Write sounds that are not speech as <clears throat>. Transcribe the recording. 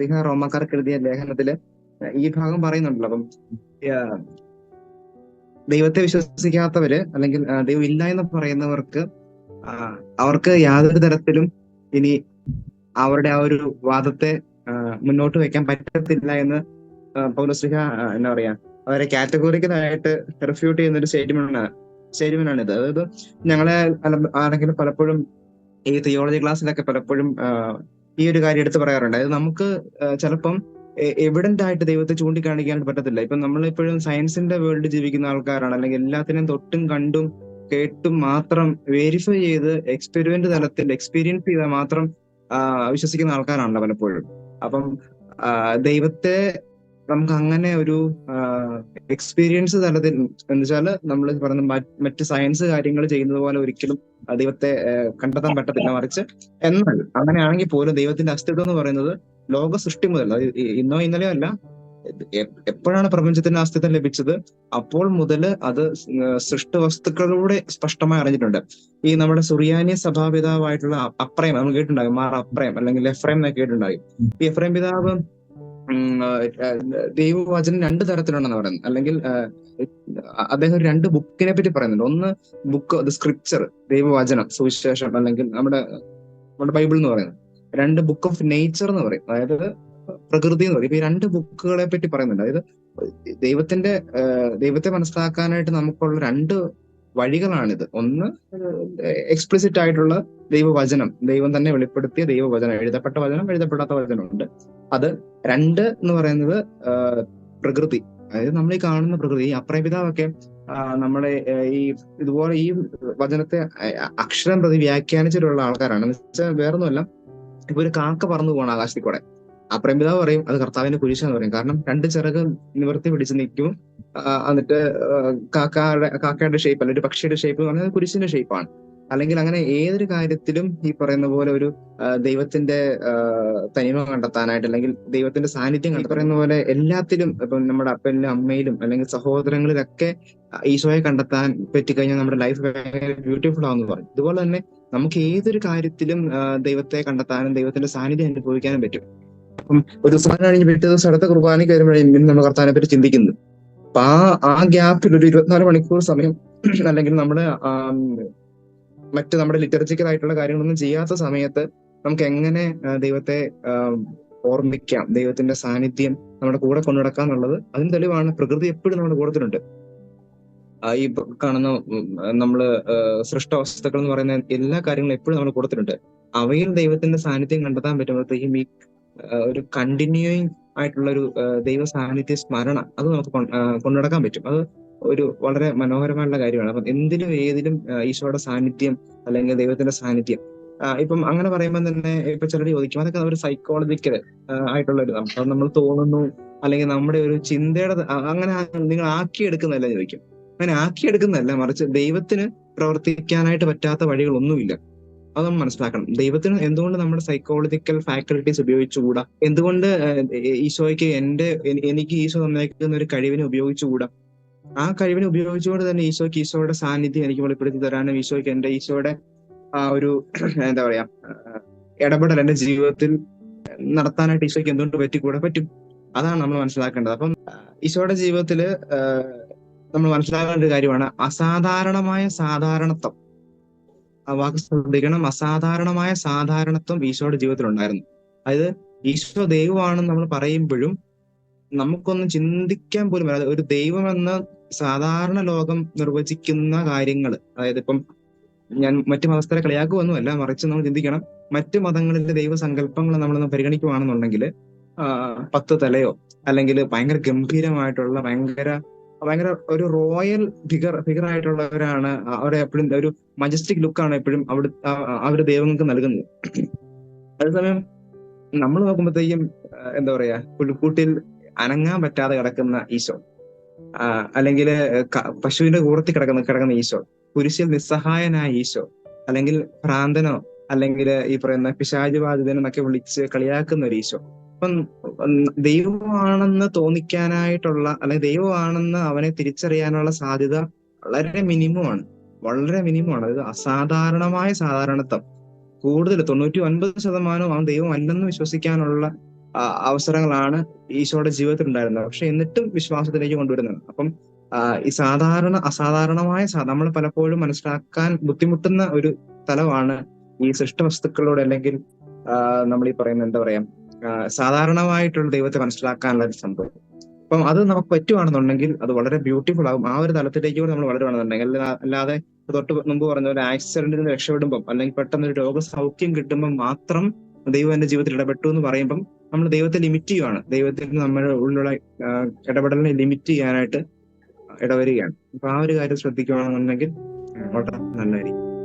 ഈ റോമക്കാർക്ക് എഴുതിയ ലേഖനത്തിൽ ഈ ഭാഗം പറയുന്നുണ്ടല്ലോ. അപ്പം ദൈവത്തെ വിശ്വസിക്കാത്തവര് അല്ലെങ്കിൽ ദൈവം ഇല്ല എന്ന് പറയുന്നവർക്ക് അവർക്ക് യാതൊരു തരത്തിലും ഇനി അവരുടെ ആ ഒരു വാദത്തെ മുന്നോട്ട് വെക്കാൻ പറ്റത്തില്ല എന്ന് പൗലോസ്ലിഹ എന്താ പറയാ അവരെ കാറ്റഗോറിക്കലായിട്ട് റെഫ്യൂട്ട് ചെയ്യുന്ന ഒരു സ്റ്റേറ്റ്മെന്റ് ആണ് സ്റ്റേറ്റ്മെന്റ് ആണ് ഇത് അതായത് ഞങ്ങളെ ആണെങ്കിലും പലപ്പോഴും ഈ തിയോളജി ക്ലാസ്സിലൊക്കെ പലപ്പോഴും ഈ ഒരു കാര്യം എടുത്ത് പറയാറുണ്ട്. അതായത് നമുക്ക് ചിലപ്പം എവിഡന്റ് ആയിട്ട് ദൈവത്തെ ചൂണ്ടിക്കാണിക്കാനായിട്ട് പറ്റത്തില്ല. ഇപ്പൊ നമ്മളിപ്പോഴും സയൻസിന്റെ വേൾഡ് ജീവിക്കുന്ന ആൾക്കാരാണ് അല്ലെങ്കിൽ എല്ലാത്തിനെയും തൊട്ടും കണ്ടും കേട്ടും മാത്രം വെരിഫൈ ചെയ്ത് എക്സ്പെരിമെന്റ് തലത്തിൽ എക്സ്പീരിയൻസ് ചെയ്താൽ മാത്രം വിശ്വസിക്കുന്ന ആൾക്കാരാണല്ലോ പലപ്പോഴും. അപ്പം ദൈവത്തെ നമുക്ക് അങ്ങനെ ഒരു എക്സ്പീരിയൻസ് തലത്തിൽ എന്ന് വെച്ചാൽ നമ്മൾ പറയുന്ന മറ്റ് സയൻസ് കാര്യങ്ങൾ ചെയ്യുന്നത് പോലെ ഒരിക്കലും ദൈവത്തെ കണ്ടെത്താൻ പറ്റത്തില്ല മറിച്ച് എന്നാൽ അങ്ങനെയാണെങ്കിൽ പോലും ദൈവത്തിന്റെ അസ്തിത്വം എന്ന് പറയുന്നത് ലോക സൃഷ്ടി മുതൽ ഇന്നോ ഇന്നലെയോ അല്ല എപ്പോഴാണ് പ്രപഞ്ചത്തിന്റെ അസ്തിത്വം ലഭിച്ചത്? അപ്പോൾ മുതൽ അത് സൃഷ്ടി വസ്തുക്കളിലൂടെ സ്പഷ്ടമായി അറിഞ്ഞിട്ടുണ്ട്. ഈ നമ്മുടെ സുറിയാനി സഭാപിതാവായിട്ടുള്ള അപ്രയം നമ്മൾ കേട്ടിട്ടുണ്ടാകും മാർ അപ്രയം അല്ലെങ്കിൽ എഫ്രൈം എന്നൊക്കെ കേട്ടിട്ടുണ്ടാകും. ഈ എഫ്രൈം പിതാവ് ദൈവവചനം രണ്ട് തരത്തിലുണ്ടെന്ന് പറയുന്നത്. അല്ലെങ്കിൽ അദ്ദേഹം രണ്ട് ബുക്കിനെ പറ്റി പറയുന്നുണ്ട്. ഒന്ന് ബുക്ക് ദ സ്ക്രിപ്ചർ ദൈവവചനം സുവിശേഷം അല്ലെങ്കിൽ നമ്മുടെ നമ്മുടെ ബൈബിൾ എന്ന് പറയുന്നത്. രണ്ട് ബുക്ക് ഓഫ് നേച്ചർ എന്ന് പറയും. അതായത് പ്രകൃതി എന്ന് പറയും. ഈ രണ്ട് ബുക്കുകളെ പറ്റി പറയുന്നുണ്ട്. അതായത് ദൈവത്തിന്റെ ദൈവത്തെ മനസ്സിലാക്കാനായിട്ട് നമുക്കുള്ള രണ്ട് വഴികളാണിത്. ഒന്ന് എക്സ്പ്ലിസിറ്റ് ആയിട്ടുള്ള ദൈവവചനം ദൈവം തന്നെ വെളിപ്പെടുത്തിയ ദൈവവചനം എഴുതപ്പെട്ട വചനം എഴുതപ്പെടാത്ത വചനമുണ്ട്. അത് രണ്ട് എന്ന് പറയുന്നത് പ്രകൃതി. അതായത് നമ്മൾ ഈ കാണുന്ന പ്രകൃതി ഈ അപ്രപിതാവൊക്കെ നമ്മളെ ഈ ഇതുപോലെ ഈ വചനത്തെ അക്ഷരം പ്രതി വ്യാഖ്യാനിച്ചിട്ടുള്ള ആൾക്കാരാണ്. എന്ന് വെച്ചാൽ വേറൊന്നുമല്ല ഇപ്പൊ ഒരു കാക്ക പറന്നു പോകണം ആകാശത്തിൽ കൂടെ അപ്രപിതാവ് പറയും അത് കർത്താവിന്റെ കുരിശെന്ന് പറയും. കാരണം രണ്ട് ചിറക് നിവർത്തി പിടിച്ച് നിൽക്കും. എന്നിട്ട് കാക്കയുടെ കാക്കയുടെ ഷേപ്പ് അല്ലെങ്കിൽ പക്ഷിയുടെ ഷേപ്പ് എന്ന് പറഞ്ഞാൽ കുരിശിന്റെ ഷേപ്പാണ് അല്ലെങ്കിൽ അങ്ങനെ ഏതൊരു കാര്യത്തിലും ഈ പറയുന്ന പോലെ ഒരു ദൈവത്തിന്റെ തനിമ കണ്ടെത്താനായിട്ട് അല്ലെങ്കിൽ ദൈവത്തിന്റെ സാന്നിധ്യം കണ്ടെത്താൻ പറയുന്ന പോലെ എല്ലാത്തിലും ഇപ്പം നമ്മുടെ അപ്പനിലും അമ്മയിലും അല്ലെങ്കിൽ സഹോദരങ്ങളിലൊക്കെ ഈശോയെ കണ്ടെത്താൻ പറ്റിക്കഴിഞ്ഞാൽ നമ്മുടെ ലൈഫ് ഭയങ്കര ബ്യൂട്ടിഫുൾ ആവുമെന്ന് പറയും. ഇതുപോലെ തന്നെ നമുക്ക് ഏതൊരു കാര്യത്തിലും ദൈവത്തെ കണ്ടെത്താനും ദൈവത്തിന്റെ സാന്നിധ്യം അനുഭവിക്കാനും പറ്റും. അപ്പം ഒരു ദിവസം കഴിഞ്ഞ് പിറ്റേ ദിവസം അടുത്ത കുർബാനയ്ക്ക് വരുമ്പോഴേക്കും നമ്മൾ കർത്താനെ പറ്റി ചിന്തിക്കുന്നു അപ്പൊ ആ ആ ഗ്യാപ്പിൽ ഒരു ഇരുപത്തിനാല് മണിക്കൂർ സമയം <clears throat> അല്ലെങ്കിൽ നമ്മുടെ മറ്റു നമ്മുടെ ലിറ്ററേച്ചർ ആയിട്ടുള്ള കാര്യങ്ങളൊന്നും ചെയ്യാത്ത സമയത്ത് നമുക്ക് എങ്ങനെ ദൈവത്തെ ഓർമ്മിക്കാം ദൈവത്തിന്റെ സാന്നിധ്യം നമ്മുടെ കൂടെ കൊണ്ടുനടക്കാം എന്നുള്ളത് അതിന് തെളിവാണ്. പ്രകൃതി എപ്പോഴും നമ്മുടെ കൂടത്തിലുണ്ട്. ഈ കാണുന്ന നമ്മൾ സൃഷ്ട സൃഷ്ടവസ്തുക്കൾ എന്ന് പറയുന്ന എല്ലാ കാര്യങ്ങളും എപ്പോഴും നമ്മുടെ കൂടത്തിലുണ്ട്. അവയിൽ ദൈവത്തിന്റെ സാന്നിധ്യം കണ്ടെത്താൻ പറ്റുമ്പോഴത്തേക്കും ഈ ഒരു കണ്ടിന്യൂയിങ് ആയിട്ടുള്ള ഒരു ദൈവ സാന്നിധ്യ സ്മരണ അത് നമുക്ക് കൊണ്ടുനടക്കാൻ പറ്റും. അത് ഒരു വളരെ മനോഹരമായിട്ടുള്ള കാര്യമാണ്. അപ്പം എന്തിനും ഏതിലും ഈശോയുടെ സാന്നിധ്യം അല്ലെങ്കിൽ ദൈവത്തിന്റെ സാന്നിധ്യം ഇപ്പം അങ്ങനെ പറയുമ്പോൾ തന്നെ ഇപ്പൊ ചിലർ ചോദിക്കും. അതൊക്കെ ഒരു സൈക്കോളജിക്കൽ ആയിട്ടുള്ള ഒരു. അത് നമ്മൾ തോന്നുന്നു അല്ലെങ്കിൽ നമ്മുടെ ഒരു ചിന്തയുടെ അങ്ങനെ നിങ്ങൾ ആക്കിയെടുക്കുന്നതല്ല ചോദിക്കും. അങ്ങനെ ആക്കിയെടുക്കുന്നതല്ല മറിച്ച് ദൈവത്തിന് പ്രവർത്തിക്കാനായിട്ട് പറ്റാത്ത വഴികളൊന്നുമില്ല. അത് നമ്മൾ മനസ്സിലാക്കണം. ദൈവത്തിന് എന്തുകൊണ്ട് നമ്മുടെ സൈക്കോളജിക്കൽ ഫാക്കൽറ്റീസ് ഉപയോഗിച്ചുകൂടാ? എന്തുകൊണ്ട് ഈശോയ്ക്ക് എന്റെ എനിക്ക് ഈശോ തന്നേക്കുന്ന ഒരു കഴിവിനെ ഉപയോഗിച്ചുകൂടാ? ആ കഴിവിനെ ഉപയോഗിച്ചുകൊണ്ട് തന്നെ ഈശോയ്ക്ക് ഈശോയുടെ സാന്നിധ്യം എനിക്ക് വെളിപ്പെടുത്തി തരാനും ഈശോയ്ക്ക് എന്റെ ഈശോയുടെ ആ ഒരു എന്താ പറയാ ഇടപെടൽ എന്റെ ജീവിതത്തിൽ നടത്താനായിട്ട് ഈശോയ്ക്ക് എന്തുകൊണ്ട് പറ്റിക്കൂടെ? പറ്റും. അതാണ് നമ്മൾ മനസ്സിലാക്കേണ്ടത്. അപ്പം ഈശോയുടെ ജീവിതത്തിൽ നമ്മൾ മനസ്സിലാക്കേണ്ട ഒരു കാര്യമാണ് അസാധാരണമായ സാധാരണത്വം. വാക്ക് ശ്രദ്ധിക്കണം. അസാധാരണമായ സാധാരണത്വം ഈശോയുടെ ജീവിതത്തിൽ ഉണ്ടായിരുന്നു. അതായത് ഈശോ ദൈവമാണെന്ന് നമ്മൾ പറയുമ്പോഴും നമുക്കൊന്നും ചിന്തിക്കാൻ പോലും വരാതെ ഒരു ദൈവമെന്ന സാധാരണ ലോകം നിർവചിക്കുന്ന കാര്യങ്ങൾ അതായത് ഇപ്പം ഞാൻ മറ്റു മതസ്ഥരെ കളിയാക്കുമൊന്നുമല്ല മറിച്ച് നമ്മൾ ചിന്തിക്കണം. മറ്റു മതങ്ങളിലെ ദൈവസങ്കല്പങ്ങൾ നമ്മളൊന്ന് പരിഗണിക്കുവാണെന്നുണ്ടെങ്കിൽ പത്ത് തലയോ അല്ലെങ്കിൽ ഭയങ്കര ഗംഭീരമായിട്ടുള്ള ഭയങ്കര ഭയങ്കര ഒരു റോയൽ ഫിഗർ ഫിഗർ ആയിട്ടുള്ളവരാണ് അവരെ എപ്പോഴും ഒരു മജസ്റ്റിക് ലുക്കാണ് എപ്പോഴും അവിടെ അവർ ദൈവങ്ങൾക്ക് നൽകുന്നത്. അതേസമയം നമ്മൾ നോക്കുമ്പോഴത്തേക്കും എന്താ പറയാ പുൽക്കൂട്ടിൽ അനങ്ങാൻ പറ്റാതെ കിടക്കുന്ന ഈശോ അല്ലെങ്കിൽ പശുവിന്റെ കൂടത്തിൽ കിടക്കുന്ന കിടക്കുന്ന ഈശോ കുരിശിൽ നിസ്സഹായനായ ഈശോ അല്ലെങ്കിൽ ഭ്രാന്തനോ അല്ലെങ്കിൽ ഈ പറയുന്ന പിശാചുബാധിതനെന്നൊക്കെ വിളിച്ച് കളിയാക്കുന്ന ഒരു ഈശോ ഇപ്പം ദൈവമാണെന്ന് തോന്നിക്കാനായിട്ടുള്ള അല്ലെങ്കിൽ ദൈവമാണെന്ന് അവനെ തിരിച്ചറിയാനുള്ള സാധ്യത വളരെ മിനിമമാണ്. വളരെ മിനിമമാണ്. അതായത് അസാധാരണമായ സാധാരണത്വം. കൂടുതൽ തൊണ്ണൂറ്റി ഒൻപത് ശതമാനവും അവൻ ദൈവം അല്ലെന്ന് വിശ്വസിക്കാനുള്ള അവസരങ്ങളാണ് ഈശോയുടെ ജീവിതത്തിൽ ഉണ്ടായിരുന്നത് പക്ഷെ എന്നിട്ടും വിശ്വാസത്തിലേക്ക് കൊണ്ടുവരുന്നത് അപ്പം ഈ സാധാരണ അസാധാരണമായ നമ്മൾ പലപ്പോഴും മനസ്സിലാക്കാൻ ബുദ്ധിമുട്ടുന്ന ഒരു തലമാണ് ഈ സൃഷ്ടവസ്തുക്കളോട് അല്ലെങ്കിൽ നമ്മൾ ഈ പറയുന്ന എന്താ പറയാ സാധാരണമായിട്ടുള്ള ദൈവത്തെ മനസ്സിലാക്കാനുള്ള ഒരു സംഭവം. അപ്പം അത് നമുക്ക് പറ്റുവാണെന്നുണ്ടെങ്കിൽ അത് വളരെ ബ്യൂട്ടിഫുൾ ആകും. ആ ഒരു തലത്തിലേക്ക് കൂടെ നമ്മൾ വളരുവാണെന്നുണ്ടെങ്കിൽ അല്ല- അല്ലാതെ തൊട്ട് മുമ്പ് പറഞ്ഞ ഒരു ആക്സിഡന്റിൽ നിന്ന് രക്ഷപ്പെടുമ്പോൾ അല്ലെങ്കിൽ പെട്ടെന്ന് ഒരു രോഗസൗഖ്യം കിട്ടുമ്പോൾ മാത്രം ദൈവം എന്റെ ജീവിതത്തിൽ ഇടപെട്ടു എന്ന് പറയുമ്പം നമ്മൾ ദൈവത്തെ ലിമിറ്റ് ചെയ്യുവാണ്. ദൈവത്തിൽ നമ്മുടെ ഉള്ളിലുള്ള ഇടപെടലിനെ ലിമിറ്റ് ചെയ്യാനായിട്ട് ഇടവരികയാണ്. അപ്പൊ ആ ഒരു കാര്യം ശ്രദ്ധിക്കുകയാണെന്നുണ്ടെങ്കിൽ വളരെ നല്ലതായിരിക്കും.